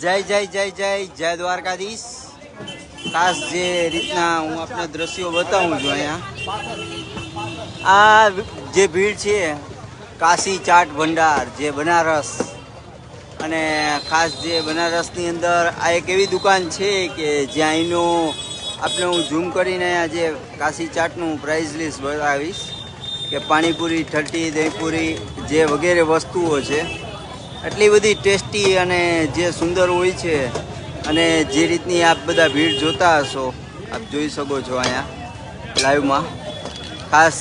જય જય જય જય જય દ્વારકાધીશ. ખાસ જે રીતના હું આપને દ્રશ્યો બતાવું છું અહીંયા. આ જે ભીડ છે, કાશી ચાટ ભંડાર જે બનારસ અને ખાસ જે બનારસની અંદર આ એક એવી દુકાન છે કે જ્યાં અહીંનું આપણે હું ઝૂમ કરીને અહીંયા જે કાશી ચાટનું પ્રાઇસ લિસ્ટ બતાવીશ કે પાણીપુરી ઠટ્ટી દહીંપુરી જે વગેરે વસ્તુઓ છે. એટલી બધી ટેસ્ટી અને જે સુંદર હોય છે અને જે રીતની આપ બધા ભીડ જોતા હશો, આપ જોઈ શકો છો અહીંયા લાઈવમાં. ખાસ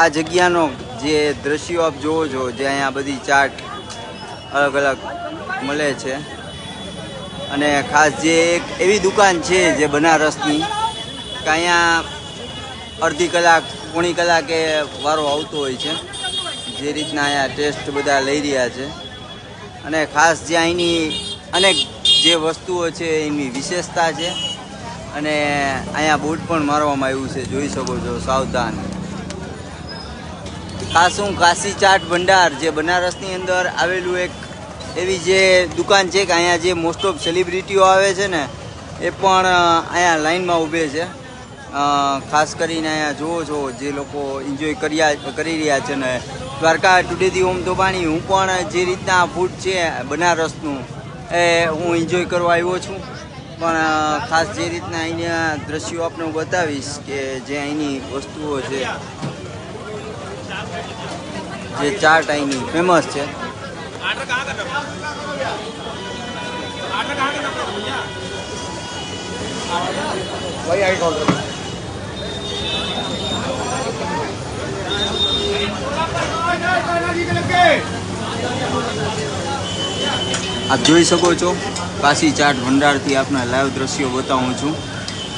આ જગ્યાનો જે દ્રશ્યો આપ જોવો છો, જે અહીંયા બધી ચાટ અલગ અલગ મળે છે. અને ખાસ જે એક એવી દુકાન છે જે બનારસની, કે અહીંયા અડધી કલાક, પોણી કલાકે વારો આવતો હોય છે. જે રીતના અહીંયા ટેસ્ટ બધા લઈ રહ્યા છે. અને ખાસ જે અહીંની અનેક જે વસ્તુઓ છે, એની વિશેષતા છે. અને અહીંયા બૂટ પણ મારવામાં આવ્યું છે, જોઈ શકો છો, સાવધાન. ખાસ કાશી ચાટ ભંડાર જે બનારસની અંદર આવેલું એક એવી જે દુકાન છે કે અહીંયા જે મોસ્ટ ઓફ સેલિબ્રિટીઓ આવે છે ને, એ પણ અહીંયા લાઈનમાં ઊભે છે. ખાસ કરીને અહીંયા જુઓ છો, જે લોકો એન્જોય કર્યા, કરી રહ્યા છે ને દ્વારકા ટુડેથી ઓમ ધોબાણી હું પણ જે રીતના ફૂડ છે, બનારસનું, એ હું એન્જોય કરવા આવ્યો છું. પણ ખાસ જે રીતના અહીંના દ્રશ્યો આપણે બતાવીશ કે જે અહીંની વસ્તુઓ છે, જે ચાટ અહીંની ફેમસ છે. આપ જોઈ શકો છો કાશી ચાટ ભંડારથી આપના લાઈવ દ્રશ્યો બતાવું છું.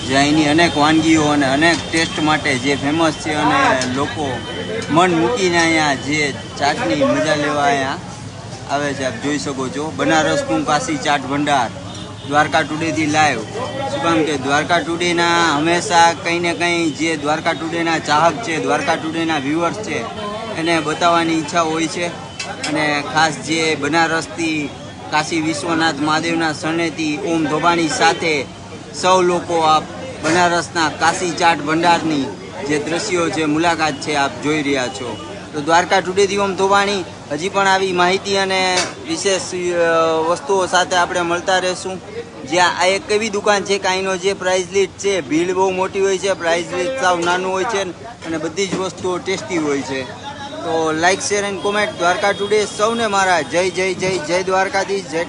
જે અહીંની અનેક વાનગીઓ અને અનેક ટેસ્ટ માટે જે ફેમસ છે અને લોકો મન મૂકીને અહીંયા જે ચાટની મજા લેવા અહીંયા આવે છે, આપ જોઈ શકો છો. બનારસનું કાશી ચાટ ભંડાર, દ્વારકા ટુડેથી લાઈવ. શું કામ કે દ્વારકા ટુડેના હંમેશા કંઈ ને કંઈ જે દ્વારકા ટુડેના ચાહક છે, દ્વારકા ટુડેના વ્યુઅર્સ છે, એને બતાવવાની ઈચ્છા હોય છે. અને ખાસ જે બનારસથી કાશી વિશ્વનાથ મહાદેવના શરણેથી ઓમ ધોબાણી સાથે સૌ લોકો આપ બનારસના કાશી ચાટ ભંડારની જે દ્રશ્યો છે, મુલાકાત છે, આપ જોઈ રહ્યા છો. તો દ્વારકા ટુડેથી ઓમ ધોબાણી હજી પણ આવી માહિતી અને વિશેષ વસ્તુઓ સાથે આપણે મળતા રહેશું. જ્યાં આ એક એવી દુકાન છે કે અહીંનો જે પ્રાઇઝ લિસ્ટ છે. ભીડ બહુ મોટી હોય છે પ્રાઇઝ લિસ્ટ સાવ નાનું હોય છે અને બધી જ વસ્તુઓ ટેસ્ટી હોય છે. તો like share and comment Dwarka today સૌને મારા જય જય જય જય દ્વારકાધીશ, જય